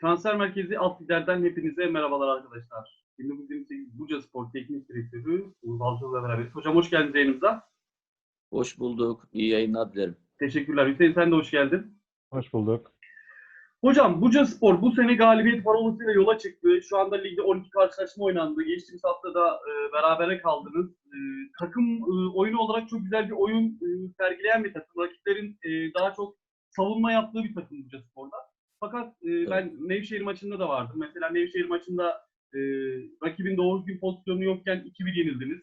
Transfer Merkezi alt liderden hepinize merhabalar arkadaşlar. 1928 Buca Spor Teknik Direktörü Uğur Balcı'yla beraberiz. Hocam hoş geldiniz yayınımıza. Hoş bulduk. İyi yayınlar dilerim. Teşekkürler. Hüseyin sen de hoş geldin. Hoş bulduk. Hocam Buca Spor bu sene galibiyet parolasıyla yola çıktı. Şu anda ligde 12 karşılaşma oynandı. Geçtiğimiz hafta da e, berabere kaldınız. E, takım e, oyunu olarak çok güzel bir oyun e, sergileyen bir takım. Rakiplerin e, daha çok savunma yaptığı bir takım Buca Spor'da. Fakat e, ben Nevşehir maçında da vardım. Mesela Nevşehir maçında e, rakibin doğru düzgün pozisyonu yokken 2-1 yenildiniz.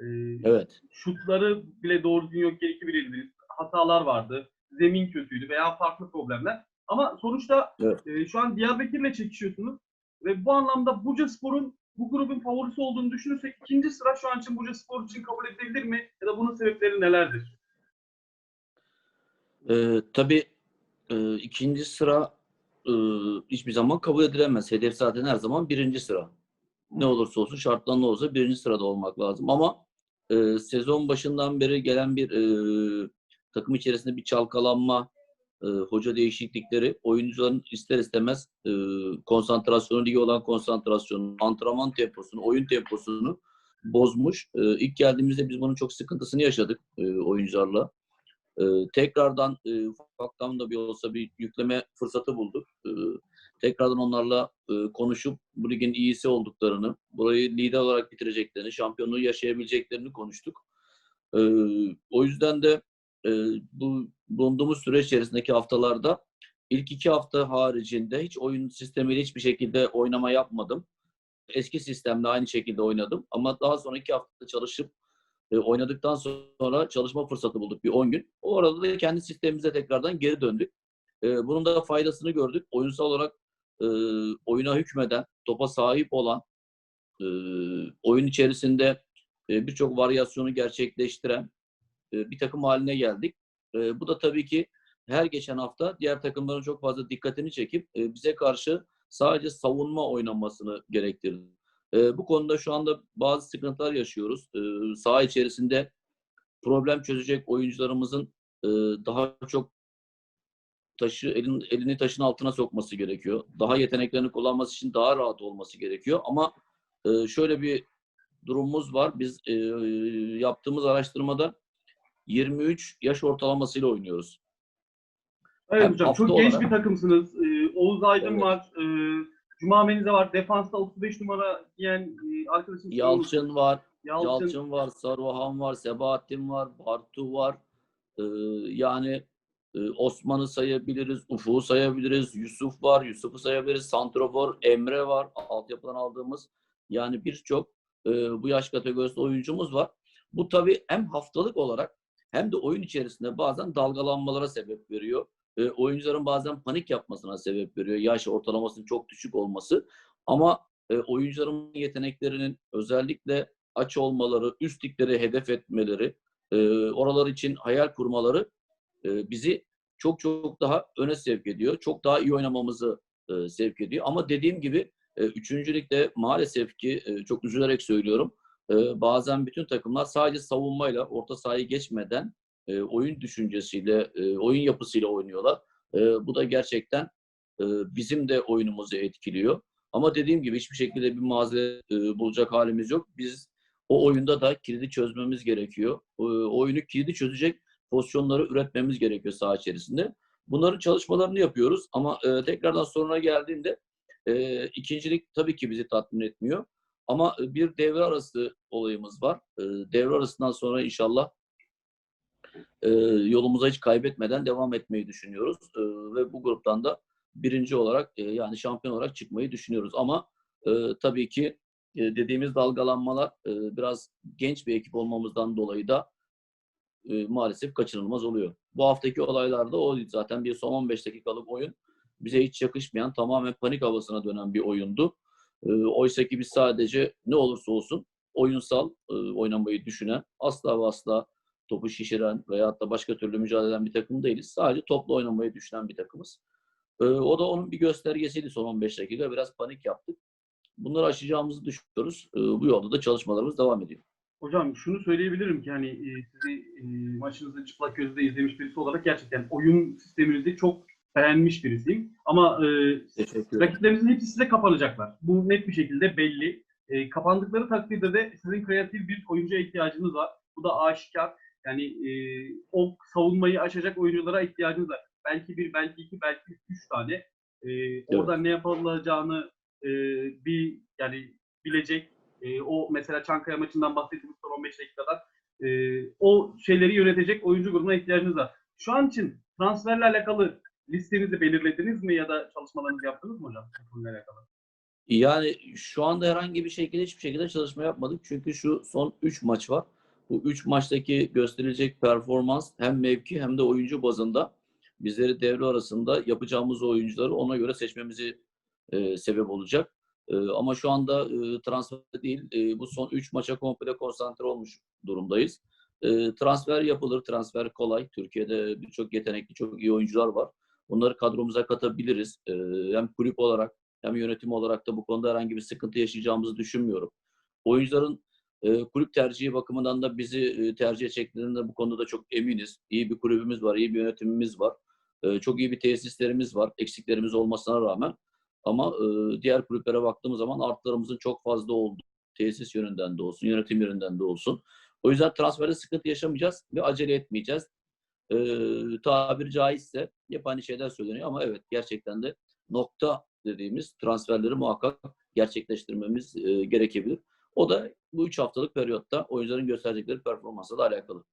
E, Evet. şutları bile doğru düzgün yokken 2-1 yenildiniz. Hatalar vardı. Zemin kötüydü veya farklı problemler. Ama sonuçta Evet. e, şu an Diyarbakır'la çekişiyorsunuz. Ve bu anlamda Buca Spor'un bu grubun favorisi olduğunu düşünürsek ikinci sıra şu an için Buca Spor için kabul edilebilir mi? Ya da bunun sebepleri nelerdir? Ee, tabii e, ikinci sıra e, hiçbir zaman kabul edilemez. Hedef zaten her zaman birinci sıra. Ne olursa olsun şartlar ne olursa birinci sırada olmak lazım. Ama e, sezon başından beri gelen bir e, takım içerisinde bir çalkalanma, e, hoca değişiklikleri, oyuncuların ister istemez e, konsantrasyonu, ligi olan konsantrasyonu, antrenman temposunu, oyun temposunu bozmuş. E, ilk geldiğimizde biz bunun çok sıkıntısını yaşadık e, oyuncularla. Ee, tekrardan e, da bir olsa bir yükleme fırsatı bulduk. Ee, tekrardan onlarla e, konuşup bu ligin iyisi olduklarını, burayı lider olarak bitireceklerini, şampiyonluğu yaşayabileceklerini konuştuk. Ee, o yüzden de e, bu bulunduğumuz süreç içerisindeki haftalarda ilk iki hafta haricinde hiç oyun sistemiyle hiçbir şekilde oynama yapmadım. Eski sistemle aynı şekilde oynadım ama daha sonraki hafta çalışıp e, oynadıktan sonra çalışma fırsatı bulduk bir 10 gün. O arada da kendi sistemimize tekrardan geri döndük. E, bunun da faydasını gördük. Oyunsal olarak e, oyuna hükmeden, topa sahip olan, e, oyun içerisinde e, birçok varyasyonu gerçekleştiren e, bir takım haline geldik. E, bu da tabii ki her geçen hafta diğer takımların çok fazla dikkatini çekip e, bize karşı sadece savunma oynamasını gerektirdi. E, bu konuda şu anda bazı sıkıntılar yaşıyoruz. E, saha içerisinde problem çözecek oyuncularımızın e, daha çok taşı elin, elini taşın altına sokması gerekiyor. Daha yeteneklerini kullanması için daha rahat olması gerekiyor. Ama e, şöyle bir durumumuz var. Biz e, yaptığımız araştırmada 23 yaş ortalamasıyla oynuyoruz. Evet Hem hocam çok genç olarak- bir takımsınız. Ee, Oğuz Aydın Evet. var. E, Cuma Menize var. Defansta 35 numara giyen e, arkadaşım. Yalçın var, Yalçın. Yalçın var, Saruhan var, Sebahattin var, Bartu var. Ee, yani e, Osman'ı sayabiliriz, Ufuk'u sayabiliriz, Yusuf var, Yusuf'u sayabiliriz, Santrofor, Emre var, altyapıdan aldığımız. Yani birçok e, bu yaş kategorisinde oyuncumuz var. Bu tabii hem haftalık olarak hem de oyun içerisinde bazen dalgalanmalara sebep veriyor. E, oyuncuların bazen panik yapmasına sebep veriyor. Yaş ortalamasının çok düşük olması. Ama e, oyuncuların yeteneklerinin özellikle aç olmaları, üst ligleri hedef etmeleri, e, oralar için hayal kurmaları e, bizi çok çok daha öne sevk ediyor. Çok daha iyi oynamamızı e, sevk ediyor. Ama dediğim gibi e, üçüncülükte maalesef ki e, çok üzülerek söylüyorum. e, bazen bütün takımlar sadece savunmayla orta sahayı geçmeden e, oyun düşüncesiyle, e, oyun yapısıyla oynuyorlar. E, bu da gerçekten bizim de oyunumuzu etkiliyor. Ama dediğim gibi hiçbir şekilde bir mazeret bulacak halimiz yok. Biz o oyunda da kilidi çözmemiz gerekiyor. E, oyunu kilidi çözecek pozisyonları üretmemiz gerekiyor saha içerisinde. Bunların çalışmalarını yapıyoruz ama tekrardan soruna geldiğinde e, ikincilik tabii ki bizi tatmin etmiyor. Ama bir devre arası olayımız var. E, devre arasından sonra inşallah e, yolumuza hiç kaybetmeden devam etmeyi düşünüyoruz. E, ve bu gruptan da birinci olarak e, yani şampiyon olarak çıkmayı düşünüyoruz. Ama e, tabii ki e, dediğimiz dalgalanmalar e, biraz genç bir ekip olmamızdan dolayı da e, maalesef kaçınılmaz oluyor. Bu haftaki olaylarda o zaten bir son 15 dakikalık oyun bize hiç yakışmayan tamamen panik havasına dönen bir oyundu. E, oysa ki biz sadece ne olursa olsun oyunsal e, oynamayı düşünen asla ve asla topu şişiren veyahut da başka türlü mücadele eden bir takım değiliz. Sadece topla oynamayı düşünen bir takımız. E, o da onun bir göstergesiydi son 15 dakika. Biraz panik yaptık. Bunları aşacağımızı düşünüyoruz. E, bu yolda da çalışmalarımız devam ediyor. Hocam şunu söyleyebilirim ki hani e, sizi e, maçınızı çıplak gözle izlemiş birisi olarak gerçekten oyun sisteminizi çok beğenmiş birisiyim. Ama e, rakiplerinizin hepsi size kapanacaklar. Bu net bir şekilde belli. E, kapandıkları takdirde de sizin kreatif bir oyuncuya ihtiyacınız var. Bu da aşikar. Yani e, o savunmayı aşacak oyunculara ihtiyacınız var. Belki bir, belki iki, belki üç tane. E, oradan ne yapılacağını e, bir yani bilecek. E, o mesela Çankaya maçından bahsettiğimiz son 15 dakikada e, o şeyleri yönetecek oyuncu grubuna ihtiyacınız var. Şu an için transferle alakalı listenizi belirlediniz mi ya da çalışmalarınızı yaptınız mı hocam? bu konuyla alakalı? Yani şu anda herhangi bir şekilde hiçbir şekilde çalışma yapmadık. Çünkü şu son 3 maç var. Bu 3 maçtaki gösterilecek performans hem mevki hem de oyuncu bazında bizleri devre arasında yapacağımız oyuncuları ona göre seçmemizi e, sebep olacak. E, ama şu anda e, transfer değil, e, bu son 3 maça komple konsantre olmuş durumdayız. E, transfer yapılır, transfer kolay. Türkiye'de birçok yetenekli, çok iyi oyuncular var. Bunları kadromuza katabiliriz. E, hem kulüp olarak hem yönetim olarak da bu konuda herhangi bir sıkıntı yaşayacağımızı düşünmüyorum. Oyuncuların e, kulüp tercihi bakımından da bizi e, tercih edeceklerinde bu konuda da çok eminiz. İyi bir kulübümüz var, iyi bir yönetimimiz var. E, çok iyi bir tesislerimiz var, eksiklerimiz olmasına rağmen. Ama e, diğer kulüplere baktığımız zaman artlarımızın çok fazla olduğu, tesis yönünden de olsun, yönetim yönünden de olsun. O yüzden transferde sıkıntı yaşamayacağız ve acele etmeyeceğiz. E, tabiri caizse hep aynı şeyler söyleniyor ama evet gerçekten de nokta dediğimiz transferleri muhakkak gerçekleştirmemiz e, gerekebilir. O da bu 3 haftalık periyotta oyuncuların gösterecekleri performansla da alakalı.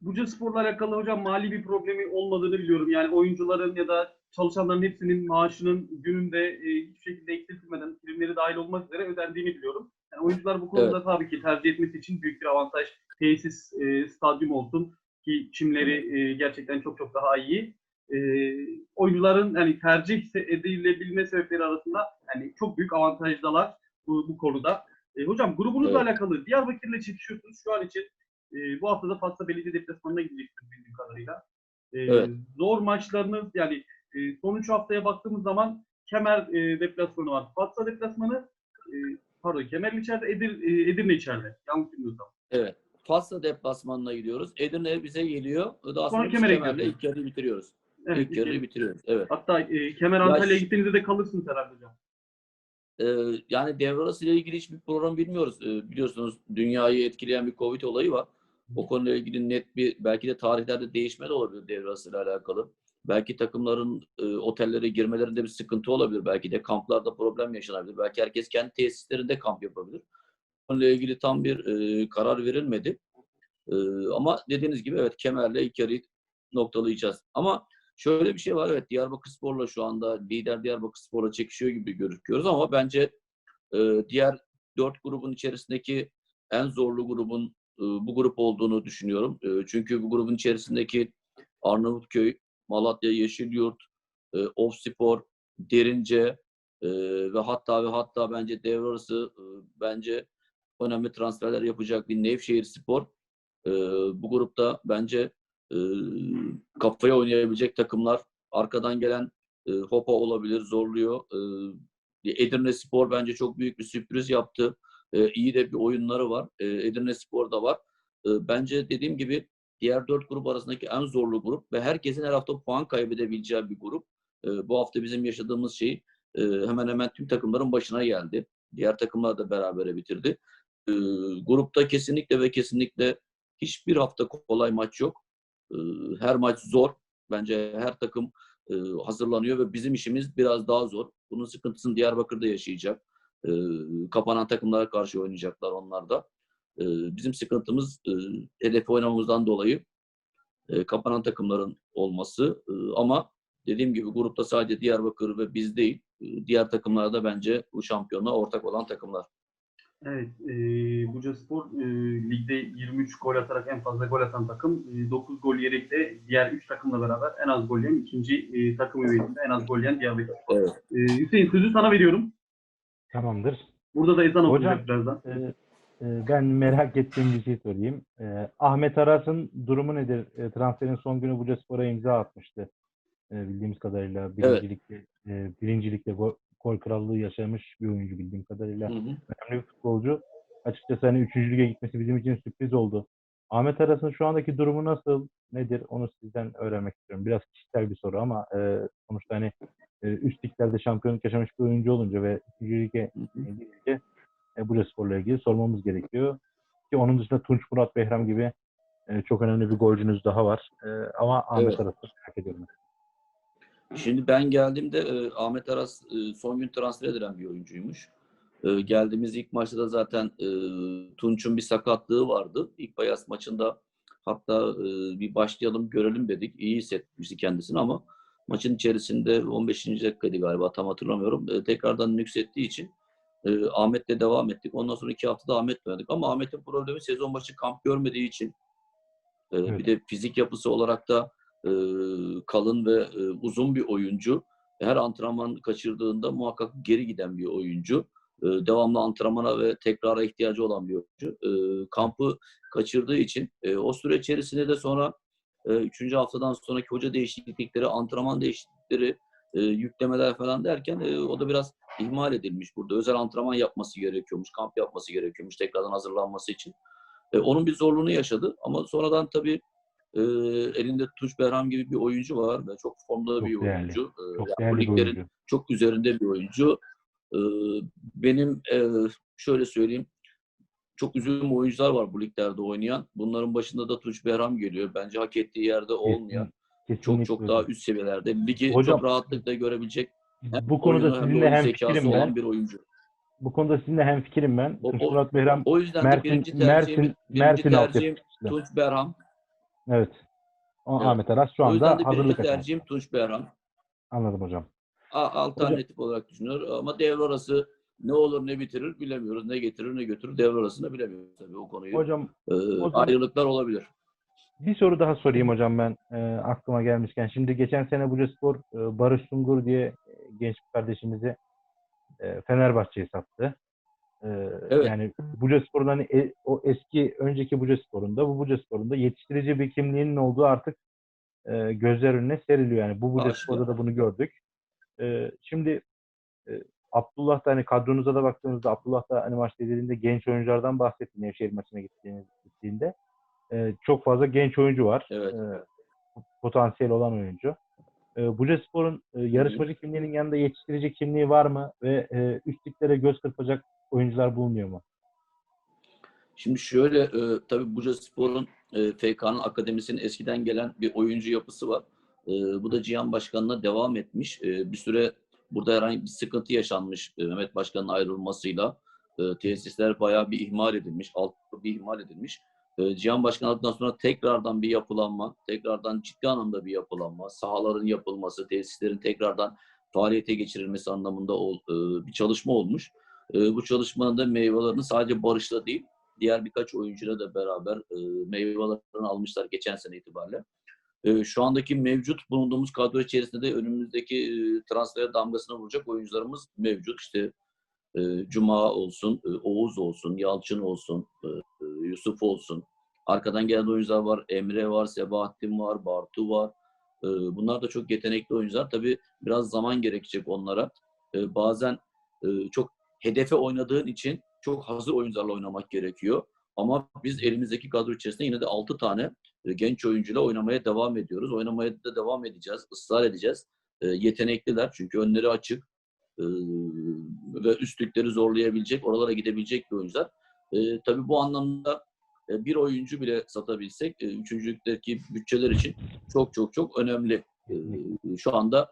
Buca Spor'la alakalı hocam mali bir problemi olmadığını biliyorum. Yani oyuncuların ya da çalışanların hepsinin maaşının gününde e, hiçbir şekilde eksiltilmeden primleri dahil olmak üzere ödendiğini biliyorum. Yani oyuncular bu konuda tabii ki tercih etmesi için büyük bir avantaj. Tesis, e, stadyum olsun ki çimleri e, gerçekten çok çok daha iyi. E, oyuncuların yani tercih edilebilme sebepleri arasında yani çok büyük avantajdalar bu, bu konuda. E, hocam grubunuzla Evet. alakalı Diyarbakır'la çekişiyorsunuz şu an için. E, bu hafta da Fatsa Belediye deplasmanına gideceksiniz bildiğim kadarıyla. E, Evet. Zor maçlarınız yani e, son 3 haftaya baktığımız zaman Kemer e, deplasmanı var. Fatsa deplasmanı e, pardon Kemer içeride Edir, e, Edirne içeride. Yanlış bilmiyorsam. Evet. Fasla deplasmanına gidiyoruz. Edirne bize geliyor. Daha sonra Kemer'e Kemer'le ilk yarıyı bitiriyoruz. Evet, ilk yarıyı bitiriyoruz. Evet. Hatta e, Kemer Ya Antalya'ya gittiğinizde de kalırsınız herhalde hocam. Yani devre arası ile ilgili hiçbir program bilmiyoruz. Biliyorsunuz dünyayı etkileyen bir Covid olayı var. O konuyla ilgili net bir belki de tarihlerde değişme de olabilir devre arası ile alakalı. Belki takımların e, otellere girmelerinde bir sıkıntı olabilir. Belki de kamplarda problem yaşanabilir. Belki herkes kendi tesislerinde kamp yapabilir. Konuyla ilgili tam bir e, karar verilmedi. E, ama dediğiniz gibi evet Kemer'le ilk yarıyı noktalayacağız. Ama şöyle bir şey var evet Diyarbakırspor'la şu anda lider Diyarbakırspor'la çekişiyor gibi gözüküyoruz ama bence e, diğer dört grubun içerisindeki en zorlu grubun e, bu grup olduğunu düşünüyorum. E, çünkü bu grubun içerisindeki Arnavutköy, Malatya Yeşilyurt, e, Ofspor, Derince e, ve hatta ve hatta bence devre arası e, bence önemli transferler yapacak bir Nevşehir Spor e, bu grupta bence e, kafaya oynayabilecek takımlar arkadan gelen e, Hopa olabilir, zorluyor. E, Edirne Spor bence çok büyük bir sürpriz yaptı. E, iyi de bir oyunları var. E, Edirne Spor da var. E, bence dediğim gibi diğer dört grup arasındaki en zorlu grup ve herkesin her hafta puan kaybedebileceği bir grup. E, bu hafta bizim yaşadığımız şey e, hemen hemen tüm takımların başına geldi. Diğer takımlar da berabere bitirdi. E, grupta kesinlikle ve kesinlikle hiçbir hafta kolay maç yok. E, her maç zor. Bence her takım e, hazırlanıyor ve bizim işimiz biraz daha zor. Bunun sıkıntısını Diyarbakır'da yaşayacak. E, kapanan takımlara karşı oynayacaklar onlar da. E, bizim sıkıntımız e, hedefi oynamamızdan dolayı e, kapanan takımların olması. Ama dediğim gibi grupta sadece Diyarbakır ve biz değil, diğer takımlar da bence bu şampiyonluğa ortak olan takımlar. Evet, e, Buca Spor e, ligde 23 gol atarak en fazla gol atan takım. E, 9 gol yiyerek de diğer 3 takımla beraber en az gol yiyen ikinci e, takım üyesinde en az gol yiyen Diyarbakır Spor. Evet. E, Hüseyin sözü sana veriyorum. Tamamdır. Burada da ezan okunacak birazdan. Ee, e, ben merak ettiğim bir şey sorayım. Ee, Ahmet Aras'ın durumu nedir? E, transferin son günü Bucaspor'a imza atmıştı. E, bildiğimiz kadarıyla birincilikte, e, birincilikte gol, krallığı yaşamış bir oyuncu bildiğim kadarıyla. Hı hı. Önemli bir futbolcu. Açıkçası hani 3. lige gitmesi bizim için sürpriz oldu. Ahmet Aras'ın şu andaki durumu nasıl, nedir onu sizden öğrenmek istiyorum. Biraz kişisel bir soru ama e, sonuçta hani e, üst liglerde şampiyonluk yaşamış bir oyuncu olunca ve 3. lige gelince e, Bucaspor'la ilgili sormamız gerekiyor. Ki onun dışında Tunç Murat Behram gibi e, çok önemli bir golcünüz daha var. E, ama Ahmet Evet. Aras'ı merak ediyorum. Şimdi ben geldiğimde e, Ahmet Aras e, son gün transfer edilen bir oyuncuymuş. E, geldiğimiz ilk maçta da zaten e, Tunç'un bir sakatlığı vardı. İlk Bayas maçında hatta e, bir başlayalım görelim dedik. İyi hissetmişti kendisini ama maçın içerisinde 15. dakikaydı galiba tam hatırlamıyorum. E, tekrardan nüksettiği için e, Ahmet'le devam ettik. Ondan sonra iki haftada Ahmet'le oynadık. Ama Ahmet'in problemi sezon başı kamp görmediği için e, Evet. bir de fizik yapısı olarak da e, kalın ve e, uzun bir oyuncu. Her antrenman kaçırdığında muhakkak geri giden bir oyuncu. E, devamlı antrenmana ve tekrara ihtiyacı olan bir oyuncu. E, kampı kaçırdığı için e, o süre içerisinde de sonra e, üçüncü haftadan sonraki hoca değişiklikleri, antrenman değişiklikleri, e, yüklemeler falan derken e, o da biraz ihmal edilmiş burada. Özel antrenman yapması gerekiyormuş, kamp yapması gerekiyormuş tekrardan hazırlanması için. E, onun bir zorluğunu yaşadı ama sonradan tabii e, elinde Tunç Berham gibi bir oyuncu var ve çok formda Çok bir değerli. oyuncu. Çok yani değerli liglerin oyuncu. çok üzerinde bir oyuncu. E, benim e, şöyle söyleyeyim çok üzüldüğüm oyuncular var bu liglerde oynayan. Bunların başında da Tunç Berham geliyor. Bence hak ettiği yerde olmayan. Kesin- Çok kesinlikle çok öyle. daha üst seviyelerde. Ligi Hocam- çok rahatlıkla görebilecek hem Bu konuda de sizinle hem olan ben. bir oyuncu. Bu konuda sizinle hem fikrim ben. O- o- Murat Behram O yüzden de Mert'in- birinci tercihim, birinci Mert'in tercihim. Tunç Berham. Evet. O Evet. Ahmet Aras şu anda de hazırlık tercihim Tunç Berham. Anladım hocam. A- alternatif olarak düşünüyor ama devre arası ne olur ne bitirir bilemiyoruz. Ne getirir ne götürür devre arasında bilemiyoruz tabii o konuyu. Hocam Ee, zaman- ayrılıklar olabilir. bir soru daha sorayım hocam ben e, aklıma gelmişken. Şimdi geçen sene Bucaspor e, Barış Sungur diye e, genç bir kardeşimizi e, Fenerbahçe'ye sattı. E, Evet. Yani Bucaspor'un hani e- o eski önceki Bucaspor'un da bu Bucaspor'un da yetiştirici bir kimliğinin olduğu artık e, gözler önüne seriliyor. Yani bu Bucaspor'da da bunu gördük. E, şimdi e, Abdullah da hani kadronuza da baktığınızda Abdullah da hani maçta izlediğinde genç oyunculardan bahsetti Nevşehir maçına gittiğiniz, gittiğinde. E, çok fazla genç oyuncu var. Evet. E, potansiyel olan oyuncu. E, Bucaspor'un e, yarışmacı kimliğinin yanında yetiştirici kimliği var mı? Ve e, üstlüklere göz kırpacak oyuncular bulunuyor mu? Şimdi şöyle e, tabii Bucaspor'un e, FK'nın akademisinin eskiden gelen bir oyuncu yapısı var. E, bu da Cihan Başkan'la devam etmiş. E, bir süre burada herhangi bir sıkıntı yaşanmış e, Mehmet Başkan'ın ayrılmasıyla. E, tesisler bayağı bir ihmal edilmiş. Alt bir ihmal edilmiş. E, Cihan Başkan aldıktan sonra tekrardan bir yapılanma, tekrardan ciddi anlamda bir yapılanma, sahaların yapılması, tesislerin tekrardan faaliyete geçirilmesi anlamında ol, e, bir çalışma olmuş. E, bu çalışmanın da meyvelerini sadece Barış'la değil, diğer birkaç oyuncuyla da beraber e, meyvelerini almışlar geçen sene itibariyle. E, şu andaki mevcut bulunduğumuz kadro içerisinde de önümüzdeki e, transfer damgasını vuracak oyuncularımız mevcut. İşte e, Cuma olsun, Oğuz olsun, Yalçın olsun, Yusuf olsun. Arkadan gelen oyuncular var. Emre var, Sebahattin var, Bartu var. Bunlar da çok yetenekli oyuncular. Tabii biraz zaman gerekecek onlara. Bazen çok hedefe oynadığın için çok hazır oyuncularla oynamak gerekiyor. Ama biz elimizdeki kadro içerisinde yine de 6 tane e, genç oyuncuyla oynamaya devam ediyoruz. Oynamaya da devam edeceğiz, ısrar edeceğiz. E, yetenekliler çünkü önleri açık e, ve üstlükleri zorlayabilecek, oralara gidebilecek bir oyuncular. E, tabii bu anlamda e, bir oyuncu bile satabilsek e, üçüncülükteki bütçeler için çok çok çok önemli. E, şu anda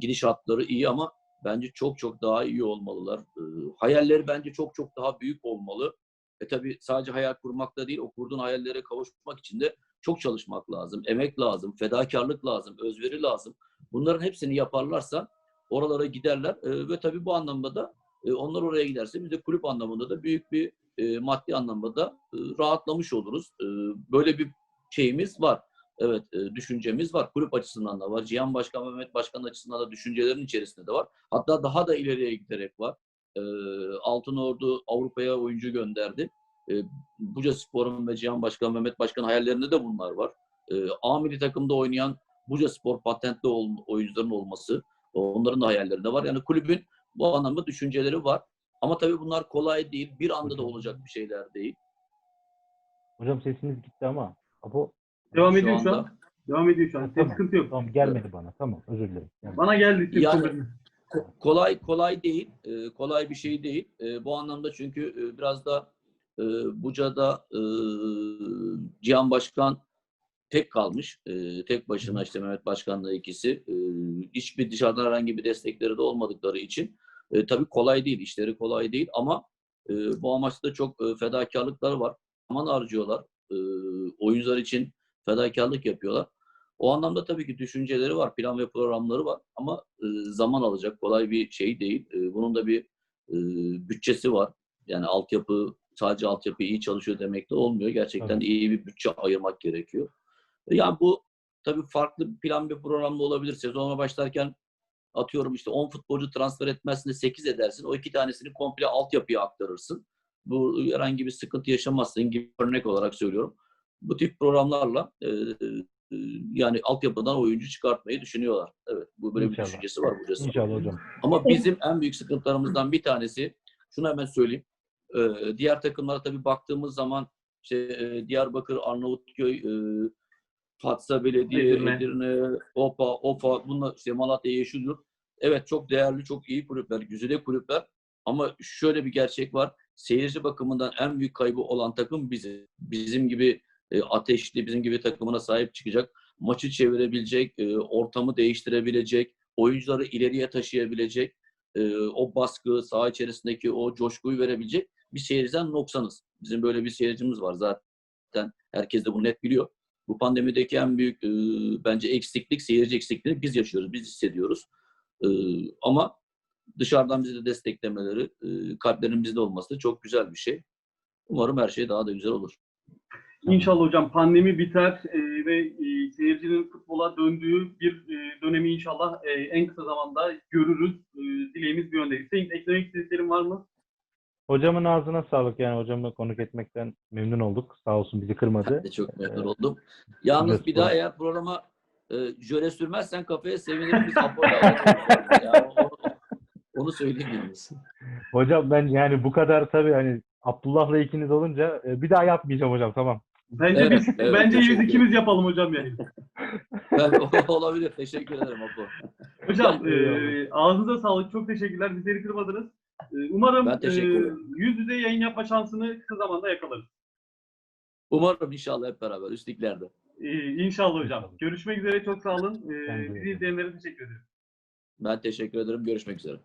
gidişatları iyi ama bence çok çok daha iyi olmalılar. E, hayalleri bence çok çok daha büyük olmalı. E tabii sadece hayal kurmakla değil, o kurduğun hayallere kavuşmak için de çok çalışmak lazım. Emek lazım, fedakarlık lazım, özveri lazım. Bunların hepsini yaparlarsa oralara giderler. E, ve tabii bu anlamda da e, onlar oraya giderse biz de kulüp anlamında da büyük bir e, maddi anlamda da e, rahatlamış oluruz. E, böyle bir şeyimiz var. Evet, e, düşüncemiz var. Kulüp açısından da var. Cihan Başkan, Mehmet Başkan açısından da düşüncelerin içerisinde de var. Hatta daha da ileriye giderek var. E, Altın Ordu Avrupa'ya oyuncu gönderdi. E, Buca Spor'un ve Cihan Başkan, Mehmet Başkan hayallerinde de bunlar var. E, A milli takımda oynayan Buca Spor patentli ol- oyuncuların olması, onların da hayallerinde var. Yani kulübün bu anlamda düşünceleri var. Ama tabii bunlar kolay değil. Bir anda da olacak bir şeyler değil. Hocam sesiniz gitti ama. Apo Devam Şu ediyor şu an. anda- Devam ediyor şu an. Tamam. sıkıntı yok. tamam gelmedi bana. Tamam özür dilerim. Gelmedi. Bana geldi. Yani-. Ko- kolay kolay değil. e, kolay bir şey değil. E, bu anlamda çünkü e, biraz da e, Buca'da e, Cihan Başkan tek kalmış. E, tek başına işte Mehmet Başkan'la ikisi. E, hiçbir dışarıdan herhangi bir destekleri de olmadıkları için e, tabii kolay değil. işleri kolay değil ama e, bu amaçta çok e, fedakarlıkları var. Zaman harcıyorlar. E, oyuncular için fedakarlık yapıyorlar. O anlamda tabii ki düşünceleri var, plan ve programları var ama e, zaman alacak, kolay bir şey değil. E, bunun da bir e, bütçesi var. Yani altyapı, sadece altyapı iyi çalışıyor demek de olmuyor. Gerçekten Tabii. iyi bir bütçe ayırmak gerekiyor. Yani bu tabii farklı bir plan ve programla olabilir. Sezona başlarken atıyorum işte 10 futbolcu transfer etmezsin de 8 edersin. O iki tanesini komple altyapıya aktarırsın. Bu herhangi bir sıkıntı yaşamazsın gibi örnek olarak söylüyorum. Bu tip programlarla e, yani altyapıdan oyuncu çıkartmayı düşünüyorlar. Evet, bu böyle İnşallah. bir düşüncesi var bu İnşallah hocam. Ama bizim en büyük sıkıntılarımızdan bir tanesi, şunu hemen söyleyeyim. e, diğer takımlara tabii baktığımız zaman işte e, Diyarbakır, Arnavutköy, e, Fatsa Belediye, Edirne. Edirne, OPA, OFA, bunlar işte Malatya, Yeşilyurt. Evet çok değerli, çok iyi kulüpler, güzide kulüpler. Ama şöyle bir gerçek var. Seyirci bakımından en büyük kaybı olan takım bizi. Bizim gibi e, ateşli, bizim gibi takımına sahip çıkacak, maçı çevirebilecek, e, ortamı değiştirebilecek, oyuncuları ileriye taşıyabilecek, e, o baskı, saha içerisindeki o coşkuyu verebilecek bir seyirciden noksanız. Bizim böyle bir seyircimiz var zaten. Herkes de bunu net biliyor. Bu pandemideki en büyük bence eksiklik, seyirci eksikliğini biz yaşıyoruz, biz hissediyoruz. Ama dışarıdan bizi de desteklemeleri, e, kalplerin bizde olması da çok güzel bir şey. Umarım her şey daha da güzel olur. İnşallah hocam pandemi biter e, ve e, seyircinin futbola döndüğü bir e, dönemi inşallah e, en kısa zamanda görürüz. E, dileğimiz bir yönde. Hüseyin eklemek istediklerin var mı? Hocamın ağzına sağlık yani hocamla konuk etmekten memnun olduk. Sağ olsun bizi kırmadı. Ben de çok memnun Evet. oldum. Yalnız bir daha eğer programa e, jöle sürmezsen kafaya sevinirim. Biz. Yani onu, onu söyleyeyim yalnız. Hocam ben yani bu kadar tabii hani Abdullah'la ikiniz olunca e, bir daha yapmayacağım hocam tamam. Bence Evet, biz evet, bence biz ikimiz yapalım hocam yani. Ben, olabilir. Teşekkür ederim Apo. Hocam e, ağzınıza sağlık. Çok teşekkürler. Bizleri kırmadınız. E, umarım Ben teşekkür e, yüz yüze yayın yapma şansını kısa zamanda yakalarız. Umarım inşallah hep beraber üstlüklerde. E, inşallah hocam. Görüşmek üzere. Çok sağ olun. E, de bizi izleyenlere teşekkür ederim. Ben teşekkür ederim. Görüşmek üzere.